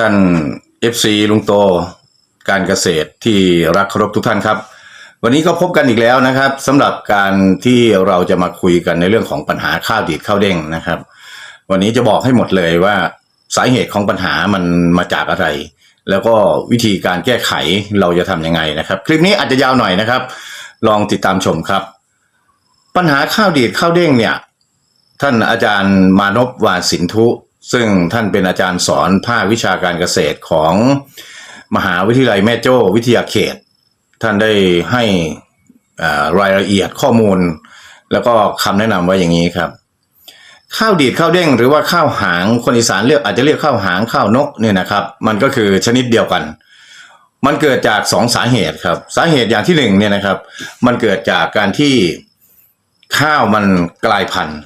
ท่าน FC ลุงโต การเกษตรที่รักเคารพทุกท่านครับ วันนี้ก็พบกันอีกแล้วนะครับสำหรับการที่เราจะมาคุยกันในเรื่องของปัญหาข้าวดีดข้าวเด้งนะครับ วันนี้จะบอกให้หมดเลยว่าสาเหตุของปัญหามันมาจากอะไร แล้วก็วิธีการแก้ไขเราจะทำยังไงนะครับ คลิปนี้อาจจะยาวหน่อยนะครับ ลองติดตามชมครับ ปัญหาข้าวดีดข้าวเด้งเนี่ย ท่านอาจารย์มานพวาสินทุ ซึ่งท่านเป็นอาจารย์สอนภาควิชาการเกษตรของมหาวิทยาลัยแม่โจ้วิทยาเขต ท่านได้ให้รายละเอียดข้อมูล แล้วก็คำแนะนำไว้อย่างนี้ครับ ข้าวดีดข้าวเด้งหรือว่าข้าวหางคนอีสานเรียกอาจจะเรียกข้าวหางข้าวนกเนี่ยนะครับ มันก็คือชนิดเดียวกัน มันเกิดจากสองสาเหตุครับ สาเหตุอย่างที่หนึ่งเนี่ยนะครับ มันเกิดจากการที่ข้าวมันกลายพันธุ์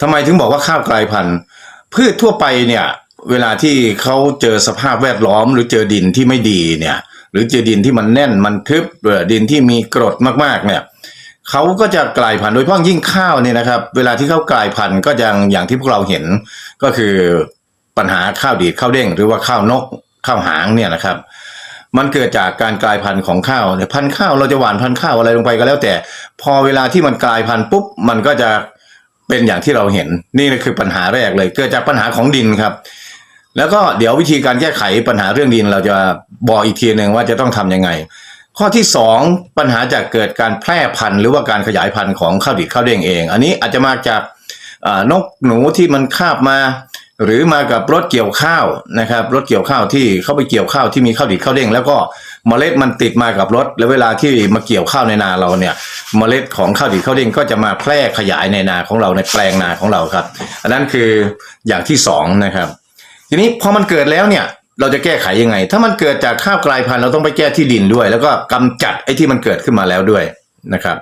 ทำไมถึงบอกว่าข้าวกลายพันธุ์ พืชทั่วไปเนี่ย เวลาที่เขาเจอสภาพแวดล้อม หรือเจอดินที่ไม่ดีเนี่ย หรือเจอดินที่มันแน่นมันทึบเอ่อดินที่มีกรดมากๆเนี่ยเขาก็จะกลายพันธุ์โดยเฉพาะยิ่งข้าวเนี่ยนะครับ เวลาที่เขากลายพันธุ์ก็ยังอย่างที่พวกเราเห็นก็คือปัญหาข้าวดีดข้าวเด้ง หรือว่าข้าวนกข้าวหางเนี่ยนะครับ มันเกิดจากการกลายพันธุ์ของข้าวเนี่ยพันธุ์ข้าวเราจะหว่านพันธุ์ข้าวอะไรลงไปก็แล้วแต่ พอเวลาที่มันกลายพันธุ์ปุ๊บมันก็จะ เป็นอย่างที่เราเห็นนี่คือปัญหาแรกเลย เกิดจากปัญหาของดินครับ แล้วก็เดี๋ยววิธีการแก้ไขปัญหาเรื่องดินเราจะบอกอีกทีหนึ่งว่าจะต้องทำยังไง ข้อที่สองปัญหาจากเกิดการแพร่พันธุ์หรือว่าการขยายพันธุ์ของข้าวดีดข้าวเด้งเอง อันนี้อาจจะมาจากนกหนูที่มันคาบมา หรือมากับรถเกี่ยวข้าวนะครับรถเกี่ยวข้าวที่เข้าไปเกี่ยวข้าวที่มีข้าวดีดข้าวเด้งแล้วก็ เมล็ดมันติดมากับรถ แล้วเวลาที่มาเกี่ยวข้าวในนาเราเนี่ย เมล็ดของข้าวดีดข้าวเด้งก็จะมาแพร่ขยายในนาของเราในแปลงนาของเราครับ อันนั้นคืออย่างที่สองนะครับ ทีนี้พอมันเกิดแล้วเนี่ยเราจะแก้ไขยังไง ถ้ามันเกิดจากข้าวกลายพันธุ์เราต้องไปแก้ที่ดินด้วย แล้วก็กำจัดไอ้ที่มันเกิดขึ้นมาแล้วด้วยนะครับ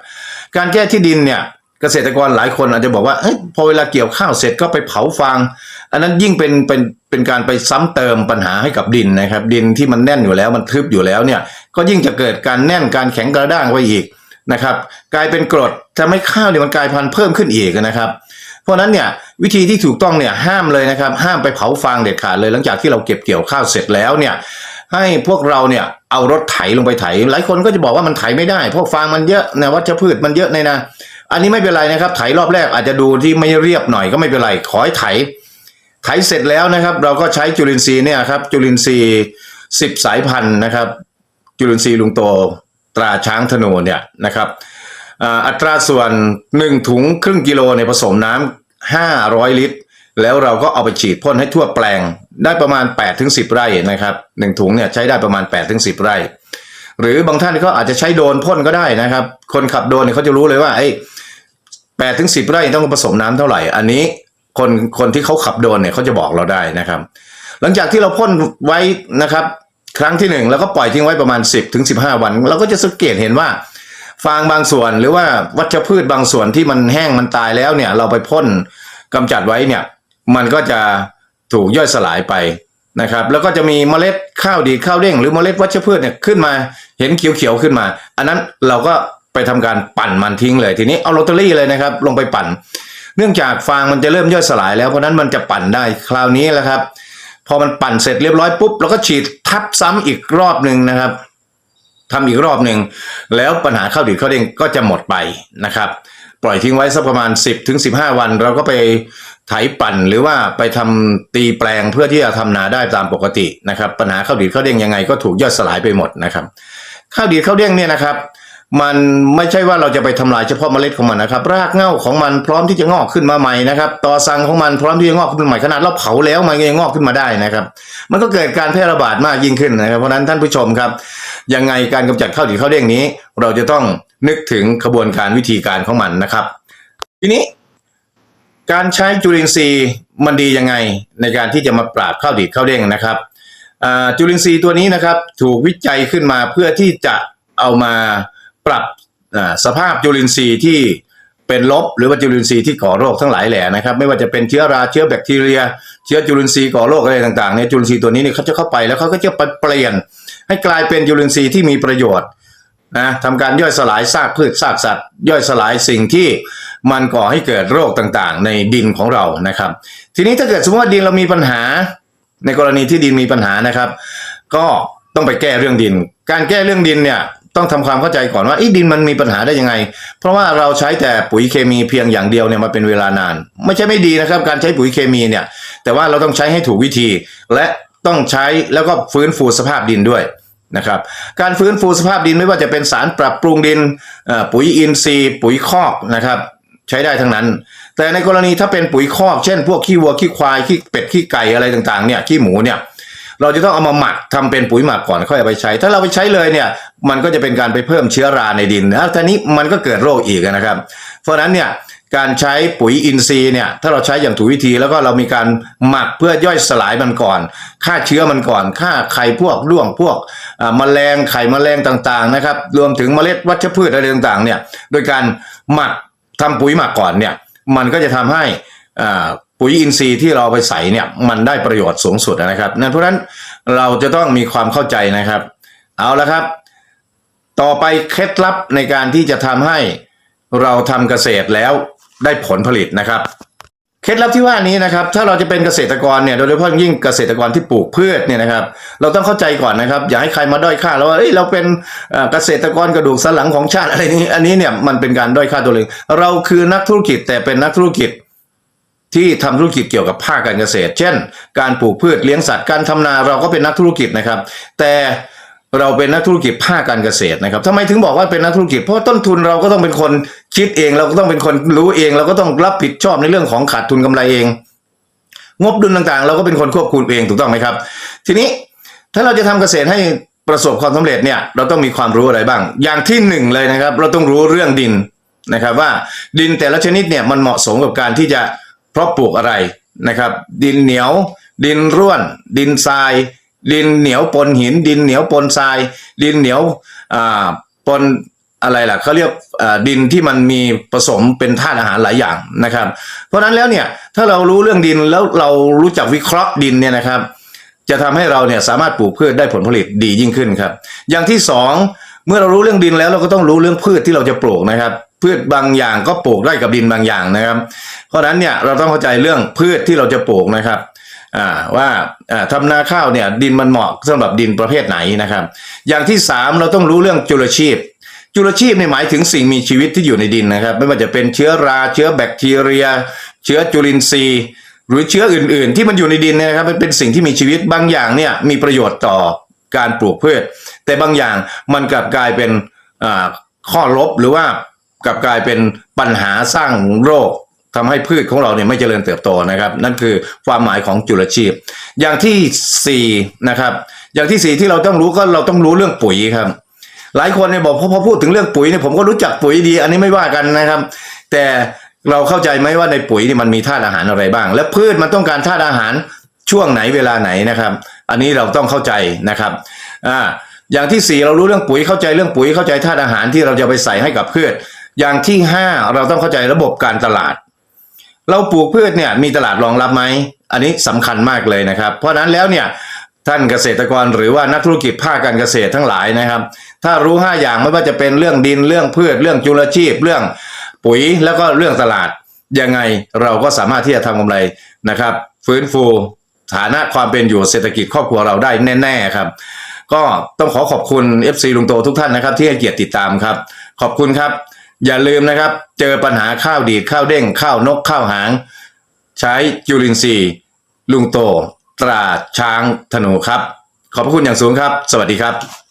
การแก้ที่ดินเนี่ย เกษตรกรหลายคนอาจจะบอกว่าเอ้ยพอเวลาเกี่ยวข้าวเสร็จก็ไปเผาฟาง อันนั้นยิ่งเป็นเป็นเป็นการไปซ้ำเติมปัญหาให้กับดินนะครับ ดินที่มันแน่นอยู่แล้วมันทึบอยู่แล้วเนี่ย ก็ยิ่งจะเกิดการแน่นการแข็งกระด้างไปอีกนะครับ กลายเป็นกรดทำให้ข้าวเนี่ยมันกลายพันธุ์เพิ่มขึ้นอีกนะครับ เพราะฉะนั้นเนี่ยวิธีที่ถูกต้องเนี่ยห้ามเลยนะครับ ห้ามไปเผาฟางเด็ดขาดเลย หลังจากที่เราเก็บเกี่ยวข้าวเสร็จแล้วเนี่ยให้พวกเราเนี่ยเอารถไถลงไปไถ หลายคนก็จะบอกว่ามันไถไม่ได้เพราะฟางมันเยอะนะวัชพืชมันเยอะในนะ อันนี้ไม่เป็นไรนะครับ ไถรอบแรกอาจจะดูที่ไม่เรียบหน่อยก็ไม่เป็นไร ขอให้ไถ ไถเสร็จแล้วนะครับ เราก็ใช้จุลินทรีย์เนี่ยครับ จุลินทรีย์สิบสายพันธุ์นะครับ จุลินทรีย์ลุงโตตราช้างธนูเนี่ยนะครับอัตราส่วนหนึ่งถุงครึ่งกิโลในยผสมน้ำห้าร้อยลิตร แล้วเราก็เอาไปฉีดพ่นให้ทั่วแปลงได้ประมาณ8ปถึงสิไร่นะครับหนึ่งถุงเนี่ยใช้ได้ประมาณ8ปถึงสิไร่ หรือบางท่านก็อาจจะใช้โดนพ่นก็ได้นะครับ คนขับโดนเนี่ยเขาจะรู้เลยว่าไอ้ แปดถึงสิบไร่ต้องผสมน้ำเท่าไหร่ อันนี้คนคนที่เขาขับโดนเนี่ยเขาจะบอกเราได้นะครับ หลังจากที่เราพ่นไว้นะครับ ครั้งที่หนึ่งแล้วก็ปล่อยทิ้งไว้ประมาณ 10ถึง15 วัน เราก็จะสังเกตเห็นว่า ฟางบางส่วนหรือว่าวัชพืชบางส่วนที่มันแห้งมันตายแล้วเนี่ย เราไปพ่นกำจัดไว้เนี่ย มันก็จะถูกย่อยสลายไปนะครับ แล้วก็จะมีเมล็ดข้าวดีข้าวเด้งหรือเมล็ดวัชพืชเนี่ยขึ้นมาเห็นเขียวๆขึ้นมา อันนั้นเราก็ ไปทำการปั่นมันทิ้งเลย ทีนี้เอาโรตารี่เลยนะครับ ลงไปปั่น เนื่องจากฟางมันจะเริ่มย่อยสลายแล้วเพราะนั้นมันจะปั่นได้คราวนี้แหละครับ พอมันปั่นเสร็จเรียบร้อยปุ๊บเราก็ฉีดทับซ้ำอีกรอบหนึ่งนะครับทำอีกรอบหนึ่งแล้วปัญหาข้าวดีดข้าวเด้งก็จะหมดไปนะครับ ปล่อยทิ้งไว้สักประมาณ 10ถึง15วัน เราก็ไปไถปั่นหรือว่าไปทำตีแปลงเพื่อที่จะทำนาได้ตามปกตินะครับ ปัญหาข้าวดีดข้าวเด้งยังไงก็ถูกย่อยสลายไปหมดนะครับ ข้าวดีดข้าวเด้งเนี่ยนะครับ มันไม่ใช่ว่าเราจะไปทำลายเฉพาะเมล็ดของมันนะครับ รากเหง้าของมันพร้อมที่จะงอกขึ้นมาใหม่นะครับตอสังของมันพร้อมที่จะงอกขึ้นมาใหม่ขนาดเราเผาแล้วมันยังงอกขึ้นมาได้นะครับ มันก็เกิดการแพร่ระบาดมากยิ่งขึ้นนะครับเพราะนั้นท่านผู้ชมครับ ยังไงการกำจัดข้าวดีดข้าวเด้งนี้ เราจะต้องนึกถึงขบวนการวิธีการของมันนะครับ ทีนี้ การใช้จุลินทรีย์มันดียังไงในการที่จะมาปราบข้าวดีดข้าวเด้งนะครับจุลินทรีย์ตัวนี้นะครับ ถูกวิจัยขึ้นมาเพื่อที่จะเอามา ปรับสภาพจุลินทรีย์ที่เป็นลบหรือว่าจุลินทรีย์ที่ก่อโรคทั้งหลายแหล่นะครับ ไม่ว่าจะเป็นเชื้อราเชื้อแบคทีเรีย เชื้อจุลินทรีย์ก่อโรคอะไรต่างๆเนี่ยจุลินทรีย์ตัวนี้เนี่ยเขาจะเข้าไปแล้วเขาก็จะไปเปลี่ยน ให้กลายเป็นจุลินทรีย์ที่มีประโยชน์นะทำการย่อยสลายซากพืชซากสัตว์ ย่อยสลายสิ่งที่มันก่อให้เกิดโรคต่างๆ ในดินของเรานะครับ ทีนี้ถ้าเกิดสมมติว่าดินเรามีปัญหา ในกรณีที่ดินมีปัญหานะครับ ก็ต้องไปแก้เรื่องดิน การแก้เรื่องดินเนี่ย ต้องทำความเข้าใจก่อนว่าไอ้ดินมันมีปัญหาได้ยังไง เพราะว่าเราใช้แต่ปุ๋ยเคมีเพียงอย่างเดียวเนี่ยมาเป็นเวลานาน ไม่ใช่ไม่ดีนะครับ การใช้ปุ๋ยเคมีเนี่ย แต่ว่าเราต้องใช้ให้ถูกวิธี และต้องใช้แล้วก็ฟื้นฟูสภาพดินด้วยนะครับ การฟื้นฟูสภาพดินไม่ว่าจะเป็นสารปรับปรุงดินปุ๋ยอินทรีย์ ปุ๋ยคอกนะครับใช้ได้ทั้งนั้น แต่ในกรณีถ้าเป็นปุ๋ยคอกเช่น พวกขี้วัวขี้ควายขี้เป็ดขี้ไก่อะไรต่างๆเนี่ยขี้หมูเนี่ย เราจะต้องเอามาหมักทำเป็นปุ๋ยหมักก่อนค่อยเอาไปใช้ ถ้าเราไปใช้เลยเนี่ย มันก็จะเป็นการไปเพิ่มเชื้อราในดินนะทีนี้มันก็เกิดโรคอีกนะครับ เพราะฉะนั้นเนี่ยการใช้ปุ๋ยอินทรีย์เนี่ยถ้าเราใช้อย่างถูกวิธีแล้วก็เรามีการหมักเพื่อย่อยสลายมันก่อนฆ่าเชื้อมันก่อนฆ่าไข่พวกด้วงพวกอ่าแมลงไข่แมลงต่างๆนะครับรวมถึงเมล็ดวัชพืชอะไรต่างๆเนี่ยโดยการหมักทำปุ๋ยหมักก่อนเนี่ยมันก็จะทำให้อ่า ปุ๋ยอินทรีย์ที่เราไปใส่เนี่ยมันได้ประโยชน์สูงสุดนะครับนั่นเพราะนั้นเราจะต้องมีความเข้าใจนะครับ เอาละครับ ต่อไปเคล็ดลับในการที่จะทำให้เราทำเกษตรแล้วได้ผลผลิตนะครับเคล็ดลับที่ว่านี้นะครับ ถ้าเราจะเป็นเกษตรกรเนี่ยโดยเฉพาะยิ่งเกษตรกรที่ปลูกพืชเนี่ยนะครับ เราต้องเข้าใจก่อนนะครับ อย่าให้ใครมาด้อยค่าแล้วว่าเอ้ยเราเป็นเอ่อเกษตรกรกระดูกสันหลังของชาติอะไรนี้ อันนี้เนี่ยมันเป็นการด้อยค่าตัวเองเราคือนักธุรกิจแต่เป็นนักธุรกิจ ที่ทำธุรกิจเกี่ยวกับภาคการเกษตร เช่น การปลูกพืชเลี้ยงสัตว์การทำนาเราก็เป็นนักธุรกิจนะครับ แต่เราเป็นนักธุรกิจภาคการเกษตรนะครับทำไมถึงบอกว่าเป็นนักธุรกิจ เพราะต้นทุนเราก็ต้องเป็นคนคิดเอง เราก็ต้องเป็นคนรู้เอง เราก็ต้องรับผิดชอบในเรื่องของขาดทุนกำไรเอง งบดุลต่างๆ เราก็เป็นคนควบคุมเองถูกต้องไหมครับ ทีนี้ถ้าเราจะทำเกษตรให้ประสบความสำเร็จเนี่ยเราต้องมีความรู้อะไรบ้าง อย่างที่หนึ่งเลยนะครับ เราต้องรู้เรื่องดินนะครับว่าดินแต่ละชนิดเนี่ยมันเหมาะสมกับการที่จะ เพาะปลูกอะไรนะครับ ดินเหนียว ดินร่วน ดินทราย ดินเหนียวปนหิน ดินเหนียวปนทราย ดินเหนียวอ่าปนอะไรล่ะเขาเรียกดินที่มันมีผสมเป็นธาตุอาหารหลายอย่างนะครับ เพราะฉะนั้นแล้วเนี่ยถ้าเรารู้เรื่องดินแล้วเรารู้จักวิเคราะห์ดินเนี่ยนะครับ จะทำให้เราเนี่ยสามารถปลูกพืชได้ผลผลิตดียิ่งขึ้นครับ อย่างที่สองเมื่อเรารู้เรื่องดินแล้วเราก็ต้องรู้เรื่องพืชที่เราจะปลูกนะครับ พืชบางอย่างก็ปลูกได้กับดินบางอย่างนะครับ เพราะฉะนั้นเนี่ยเราต้องเข้าใจเรื่องพืชที่เราจะปลูกนะครับว่าอ่าทำนาข้าวเนี่ยดินมันเหมาะสำหรับดินประเภทไหนนะครับ อย่างที่สามเราต้องรู้เรื่องจุลชีพ จุลชีพในหมายถึงสิ่งมีชีวิตที่อยู่ในดินนะครับ ไม่ว่าจะเป็นเชื้อราเชื้อแบคทีเรีย เชื้อจุลินทรีย์ หรือเชื้ออื่น ๆ ที่มันอยู่ในดินนะครับมันเป็นสิ่งที่มีชีวิตบางอย่างเนี่ยมีประโยชน์ต่อการปลูกพืช แต่บางอย่างมันกลับกลายเป็นข้อลบหรือว่า กลับกลายเป็นปัญหาสร้างโรคทำให้พืชของเราเนี่ยไม่เจริญเติบโตนะครับ นั่นคือความหมายของจุลชีพ อย่างที่สี่นะครับอย่างที่สี่ที่เราต้องรู้ก็เราต้องรู้เรื่องปุ๋ยครับ หลายคนเนี่ยบอกพอพอพูดถึงเรื่องปุ๋ยเนี่ยผมก็รู้จักปุ๋ยดี อันนี้ไม่ว่ากันนะครับ แต่เราเข้าใจไหมว่าในปุ๋ยนี่มันมีธาตุอาหารอะไรบ้าง และพืชมันต้องการธาตุอาหารช่วงไหนเวลาไหนนะครับ อันนี้เราต้องเข้าใจนะครับอ่าอย่างที่สี่เรารู้เรื่องปุ๋ยเข้าใจเรื่องปุ๋ยเข้าใจธาตุอาหารที่เราจะไปใส่ให้กับพืช อย่างที่ห้าเราต้องเข้าใจระบบการตลาด เราปลูกพืชเนี่ยมีตลาดรองรับไหม อันนี้สำคัญมากเลยนะครับ เพราะฉะนั้นแล้วเนี่ยท่านเกษตรกรหรือว่านักธุรกิจภาคการเกษตรทั้งหลายนะครับ ถ้ารู้ 5 อย่างไม่ว่าจะเป็นเรื่องดินเรื่องพืช เรื่องจุลชีพ เรื่องปุ๋ยแล้วก็เรื่องตลาดยังไงเราก็สามารถที่จะทำกำไรนะครับ ฟื้นฟูฐานะความเป็นอยู่เศรษฐกิจครอบครัวเราได้แน่ ๆครับ ก็ต้องขอขอบคุณ FC ลุงโตทุกท่านนะครับ ที่ให้เกียรติติดตามครับ ขอบคุณครับ อย่าลืมนะครับ เจอปัญหาข้าวดีดข้าวเด้งข้าวนกข้าวหาง ใช้จุลินทรีย์ ลุงโต ตราช้างธนูครับ ขอบพระคุณอย่างสูงครับ สวัสดีครับ